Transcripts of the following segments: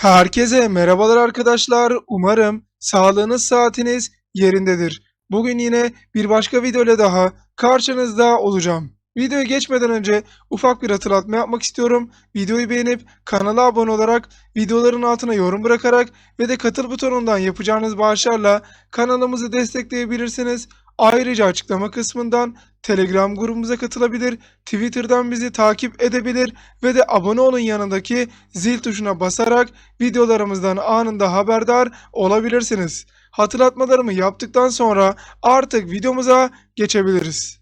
Herkese merhabalar arkadaşlar. Umarım sağlığınız saatiniz yerindedir. Bugün yine bir başka video ile daha karşınızda olacağım. Videoya geçmeden önce ufak bir hatırlatma yapmak istiyorum. Videoyu beğenip kanala abone olarak, videoların altına yorum bırakarak ve de katıl butonundan yapacağınız bağışlarla kanalımızı destekleyebilirsiniz. Ayrıca açıklama kısmından Telegram grubumuza katılabilir, Twitter'dan bizi takip edebilir ve de abone olun yanındaki zil tuşuna basarak videolarımızdan anında haberdar olabilirsiniz. Hatırlatmalarımı yaptıktan sonra artık videomuza geçebiliriz.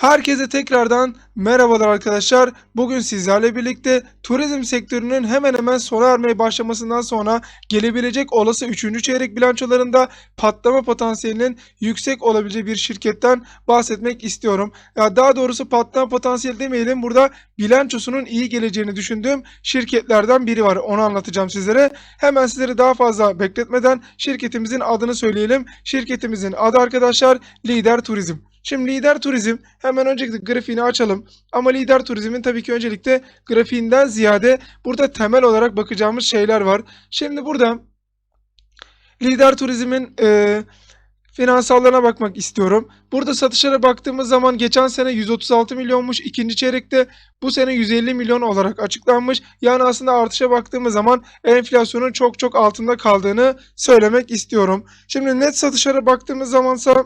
Herkese tekrardan merhabalar arkadaşlar. Bugün sizlerle birlikte turizm sektörünün hemen hemen sona ermeye başlamasından sonra gelebilecek olası 3. çeyrek bilançolarında patlama potansiyelinin yüksek olabileceği bir şirketten bahsetmek istiyorum. Ya daha doğrusu patlama potansiyeli demeyelim. Burada bilançosunun iyi geleceğini düşündüğüm şirketlerden biri var. Onu anlatacağım sizlere. Hemen sizleri daha fazla bekletmeden şirketimizin adını söyleyelim. Şirketimizin adı arkadaşlar Lider Turizm. Şimdi lider turizm hemen öncelikle grafiğini açalım. Ama lider turizmin tabii ki öncelikle grafiğinden ziyade burada temel olarak bakacağımız şeyler var. Şimdi burada lider turizmin e, finansallarına bakmak istiyorum. Burada satışlara baktığımız zaman geçen sene 136 milyonmuş. ikinci çeyrekte bu sene 150 milyon olarak açıklanmış. Yani aslında artışa baktığımız zaman enflasyonun çok çok altında kaldığını söylemek istiyorum. Şimdi net satışlara baktığımız zamansa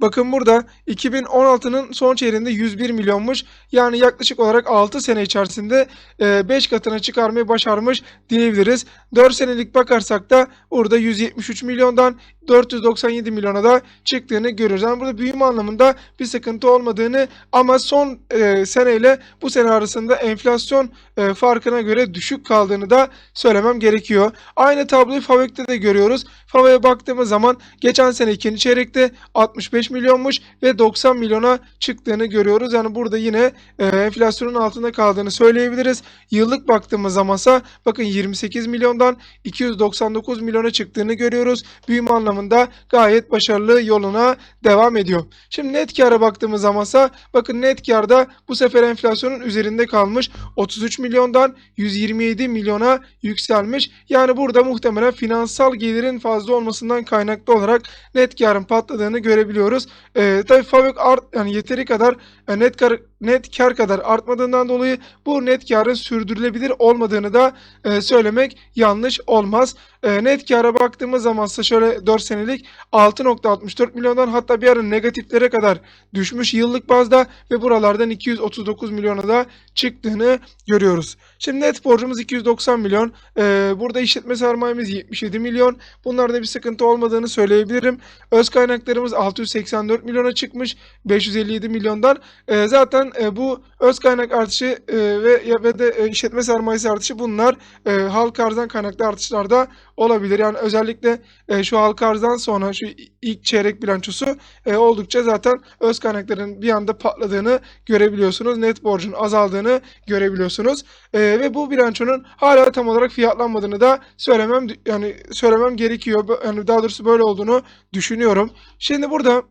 Bakın burada 2016'nın son çeyreğinde 101 milyonmuş. Yani yaklaşık olarak 6 sene içerisinde 5 katına çıkarmayı başarmış diyebiliriz. 4 senelik bakarsak da burada 173 milyondan 497 milyona da çıktığını görüyoruz. Yani burada büyüme anlamında bir sıkıntı olmadığını ama son e, seneyle bu sene arasında enflasyon e, farkına göre düşük kaldığını da söylemem gerekiyor. Aynı tabloyu Favök'te de görüyoruz. Favök'e baktığımız zaman geçen sene ikinci çeyrekte 65 milyonmuş ve 90 milyona çıktığını görüyoruz. Yani burada yine e, enflasyonun altında kaldığını söyleyebiliriz. Yıllık baktığımız zamansa bakın 28 milyondan 299 milyona çıktığını görüyoruz. Büyüme anlamında gayet başarılı yoluna devam ediyor. Şimdi net kâra baktığımız zamansa bakın net kârda bu sefer enflasyonun üzerinde kalmış. 33 milyondan 127 milyona yükselmiş. Yani burada muhtemelen finansal gelirin fazla olmasından kaynaklı olarak net karın patladığını görebiliyoruz. Ee, tabii art yani yeteri kadar e, net kar net kar kadar artmadığından dolayı bu net karın sürdürülebilir olmadığını da e, söylemek yanlış olmaz. E, net kara baktığımız zamansa şöyle 4 senelik 6.64 milyondan hatta bir ara negatiflere kadar düşmüş yıllık bazda ve buralardan 239 milyona da çıktığını görüyoruz. Şimdi net borcumuz 290 milyon. E, burada işletme sermayemiz 77 milyon. Bunlarda bir sıkıntı olmadığını söyleyebilirim. Öz kaynaklarımız 684 milyona çıkmış. 557 milyondan. E, zaten e, bu öz kaynak artışı e, ve ve de e, işletme sermayesi artışı bunlar e, halk arzdan kaynaklı artışlarda olabilir. Yani özellikle e, şu halka arzdan sonra şu ilk çeyrek bilançosu e, oldukça zaten öz kaynakların bir anda patladığını görebiliyorsunuz. Net borcun azaldığını görebiliyorsunuz. E, ve bu bilançonun hala tam olarak fiyatlanmadığını da söylemem yani söylemem gerekiyor. Yani daha doğrusu böyle olduğunu düşünüyorum. Şimdi burada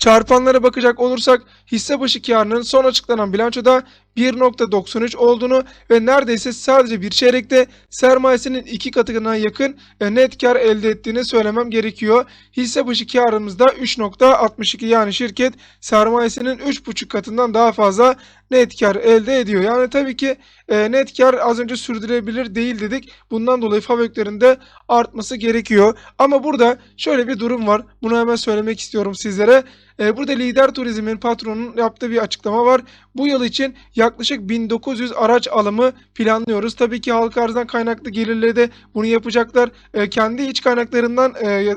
Çarpanlara bakacak olursak hisse başı karının son açıklanan bilançoda 1.93 olduğunu ve neredeyse sadece bir çeyrekte sermayesinin iki katına yakın e, net kar elde ettiğini söylemem gerekiyor. Hisse başı karımızda 3.62 yani şirket sermayesinin 3.5 katından daha fazla net kar elde ediyor. Yani tabii ki e, net kar az önce sürdürülebilir değil dedik. Bundan dolayı faböklerin de artması gerekiyor. Ama burada şöyle bir durum var. Bunu hemen söylemek istiyorum sizlere. E, burada lider turizmin patronunun yaptığı bir açıklama var. Bu yıl için yaklaşık 1900 araç alımı planlıyoruz. Tabii ki halka arzdan kaynaklı gelirleri de bunu yapacaklar. E, kendi iç kaynaklarından e,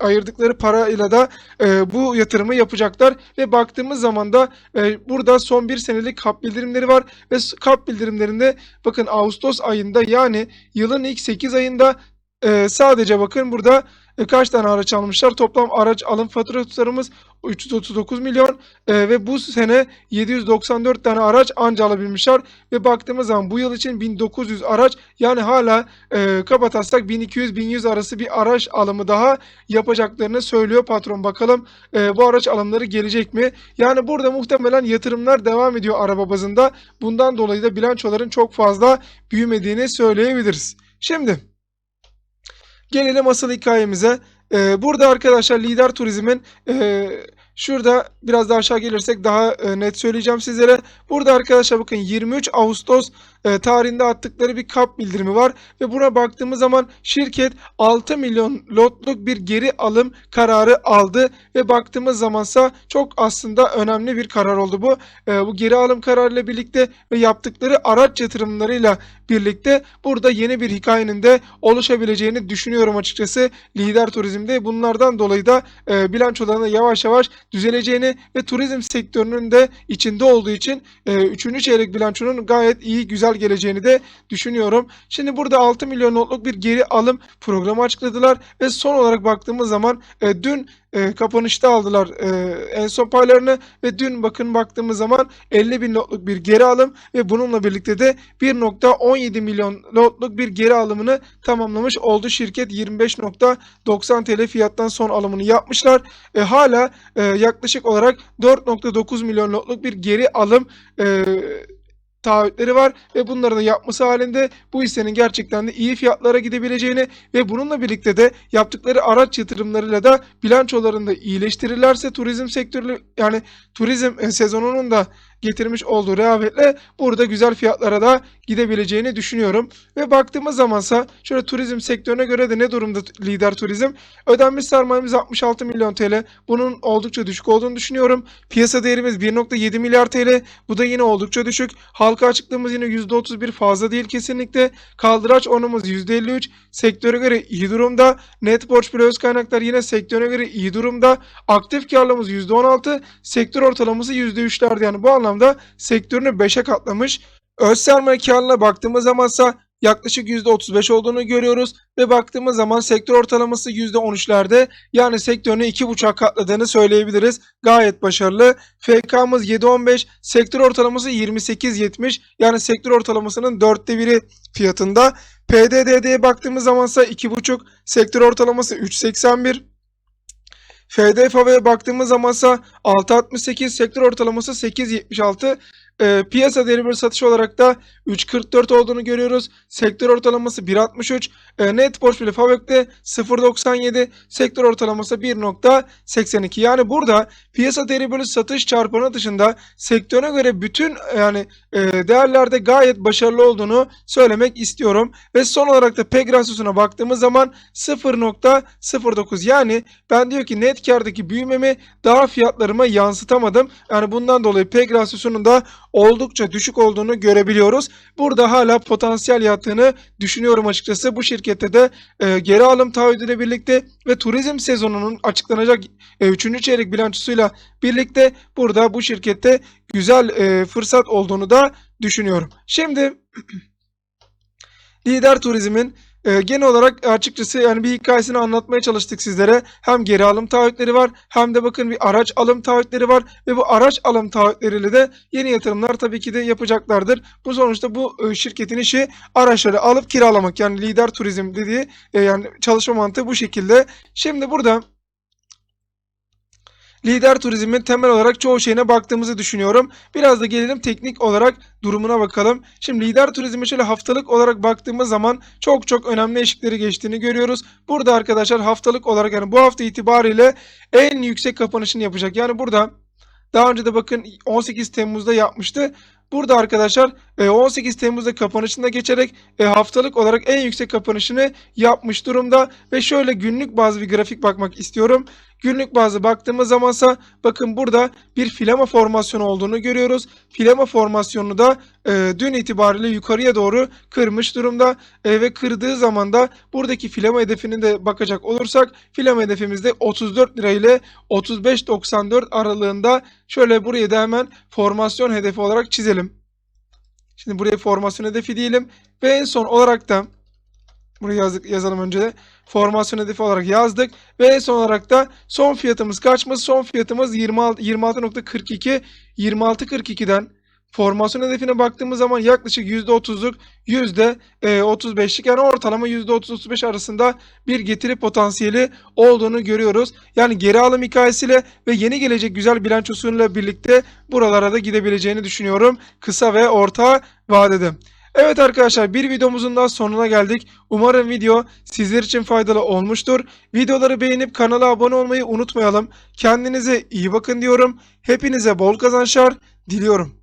ayırdıkları parayla da e, bu yatırımı yapacaklar. Ve baktığımız zaman da e, burada son bir senelik kap bildirimleri var. Ve kap bildirimlerinde bakın Ağustos ayında yani yılın ilk 8 ayında e, sadece bakın burada e, kaç tane araç almışlar? Toplam araç alım fatura tutarımız 339 milyon e, ve bu sene 794 tane araç anca alabilmişler ve baktığımız zaman bu yıl için 1900 araç yani hala e, kabataslak 1200-1100 arası bir araç alımı daha yapacaklarını söylüyor patron. Bakalım e, bu araç alımları gelecek mi? Yani burada muhtemelen yatırımlar devam ediyor araba bazında. Bundan dolayı da bilançoların çok fazla büyümediğini söyleyebiliriz. Şimdi gelelim asıl hikayemize. Ee, burada arkadaşlar lider turizmin e, şurada biraz daha aşağı gelirsek daha e, net söyleyeceğim sizlere. Burada arkadaşlar bakın 23 Ağustos e, tarihinde attıkları bir kap bildirimi var ve buna baktığımız zaman şirket 6 milyon lotluk bir geri alım kararı aldı ve baktığımız zamansa çok aslında önemli bir karar oldu bu. E, bu geri alım kararıyla birlikte ve yaptıkları araç yatırımlarıyla birlikte burada yeni bir hikayenin de oluşabileceğini düşünüyorum açıkçası lider turizmde. Bunlardan dolayı da e, bilançolarının yavaş yavaş düzeleceğini ve turizm sektörünün de içinde olduğu için 3. çeyrek bilançonun gayet iyi güzel geleceğini de düşünüyorum. Şimdi burada 6 milyon notluk bir geri alım programı açıkladılar ve son olarak baktığımız zaman e, dün e, kapanışta aldılar e, en son paylarını ve dün bakın baktığımız zaman 50 bin lotluk bir geri alım ve bununla birlikte de 1.17 milyon lotluk bir geri alımını tamamlamış oldu. Şirket 25.90 TL fiyattan son alımını yapmışlar. E, hala e, yaklaşık olarak 4.9 milyon lotluk bir geri alım e, taahhütleri var ve bunları da yapması halinde bu hissenin gerçekten de iyi fiyatlara gidebileceğini ve bununla birlikte de yaptıkları araç yatırımlarıyla da bilançolarında iyileştirirlerse turizm sektörü yani turizm e, sezonunun da getirmiş olduğu rehavetle burada güzel fiyatlara da gidebileceğini düşünüyorum. Ve baktığımız zamansa şöyle turizm sektörüne göre de ne durumda lider turizm? Ödenmiş sermayemiz 66 milyon TL. Bunun oldukça düşük olduğunu düşünüyorum. Piyasa değerimiz 1.7 milyar TL. Bu da yine oldukça düşük. Halka açıklığımız yine %31 fazla değil kesinlikle. Kaldıraç onumuz %53. Sektöre göre iyi durumda. Net borç bile öz kaynaklar yine sektöre göre iyi durumda. Aktif karlılığımız %16. Sektör ortalaması %3'lerde yani bu anlamda sektörünü 5'e katlamış. Öz sermaye karlılığına baktığımız zamansa yaklaşık %35 olduğunu görüyoruz ve baktığımız zaman sektör ortalaması %13'lerde yani sektörünü 2.5'a katladığını söyleyebiliriz. Gayet başarılı. FK'mız 7.15, sektör ortalaması 28.70 yani sektör ortalamasının dörtte biri fiyatında. PDD'ye baktığımız zamansa 2.5, sektör ortalaması 3.81. FDFA'ya baktığımız zamansa 6.68, sektör ortalaması 8.76. E, piyasa değeri bölü satış olarak da 3.44 olduğunu görüyoruz. Sektör ortalaması 1.63. E, net borç bile Favök'te 0.97. Sektör ortalaması 1.82. Yani burada piyasa değeri bölü satış çarpanı dışında sektöre göre bütün yani e, değerlerde gayet başarılı olduğunu söylemek istiyorum. Ve son olarak da PEG rasyosuna baktığımız zaman 0.09 yani ben diyor ki net kardaki büyümemi daha fiyatlarıma yansıtamadım. Yani bundan dolayı PEG rasyosunun da oldukça düşük olduğunu görebiliyoruz. Burada hala potansiyel yattığını düşünüyorum açıkçası. Bu şirkette de e, geri alım taahhüdüyle birlikte ve turizm sezonunun açıklanacak 3. E, çeyrek bilançosuyla birlikte burada bu şirkette güzel e, fırsat olduğunu da düşünüyorum. Şimdi lider turizmin e, genel olarak açıkçası yani bir hikayesini anlatmaya çalıştık sizlere. Hem geri alım taahhütleri var hem de bakın bir araç alım taahhütleri var ve bu araç alım taahhütleriyle de yeni yatırımlar tabii ki de yapacaklardır. Bu sonuçta bu e, şirketin işi araçları alıp kiralamak yani lider turizm dediği e, yani çalışma mantığı bu şekilde. Şimdi burada lider turizmin temel olarak çoğu şeyine baktığımızı düşünüyorum. Biraz da gelelim teknik olarak durumuna bakalım. Şimdi lider turizme şöyle haftalık olarak baktığımız zaman çok çok önemli eşikleri geçtiğini görüyoruz. Burada arkadaşlar haftalık olarak yani bu hafta itibariyle en yüksek kapanışını yapacak. Yani burada daha önce de bakın 18 Temmuz'da yapmıştı. Burada arkadaşlar 18 Temmuz'da kapanışında geçerek e, haftalık olarak en yüksek kapanışını yapmış durumda. Ve şöyle günlük bazı bir grafik bakmak istiyorum. Günlük bazı baktığımız zamansa bakın burada bir filama formasyonu olduğunu görüyoruz. Filama formasyonunu da e, dün itibariyle yukarıya doğru kırmış durumda. E, ve kırdığı zaman da buradaki filama hedefine de bakacak olursak filama hedefimizde 34 lira ile 35.94 aralığında şöyle buraya da hemen formasyon hedefi olarak çizelim. Şimdi buraya formasyon hedefi diyelim. Ve en son olarak da Buraya yazdık, yazalım önce de. Formasyon hedefi olarak yazdık. Ve son olarak da son fiyatımız kaçmış? Son fiyatımız 26 26.42 26.42'den formasyon hedefine baktığımız zaman yaklaşık %30'luk %35'lik yani ortalama %30-35 arasında bir getiri potansiyeli olduğunu görüyoruz. Yani geri alım hikayesiyle ve yeni gelecek güzel bilançosuyla birlikte buralara da gidebileceğini düşünüyorum. Kısa ve orta vadede. Evet arkadaşlar bir videomuzun daha sonuna geldik. Umarım video sizler için faydalı olmuştur. Videoları beğenip kanala abone olmayı unutmayalım. Kendinize iyi bakın diyorum. Hepinize bol kazançlar diliyorum.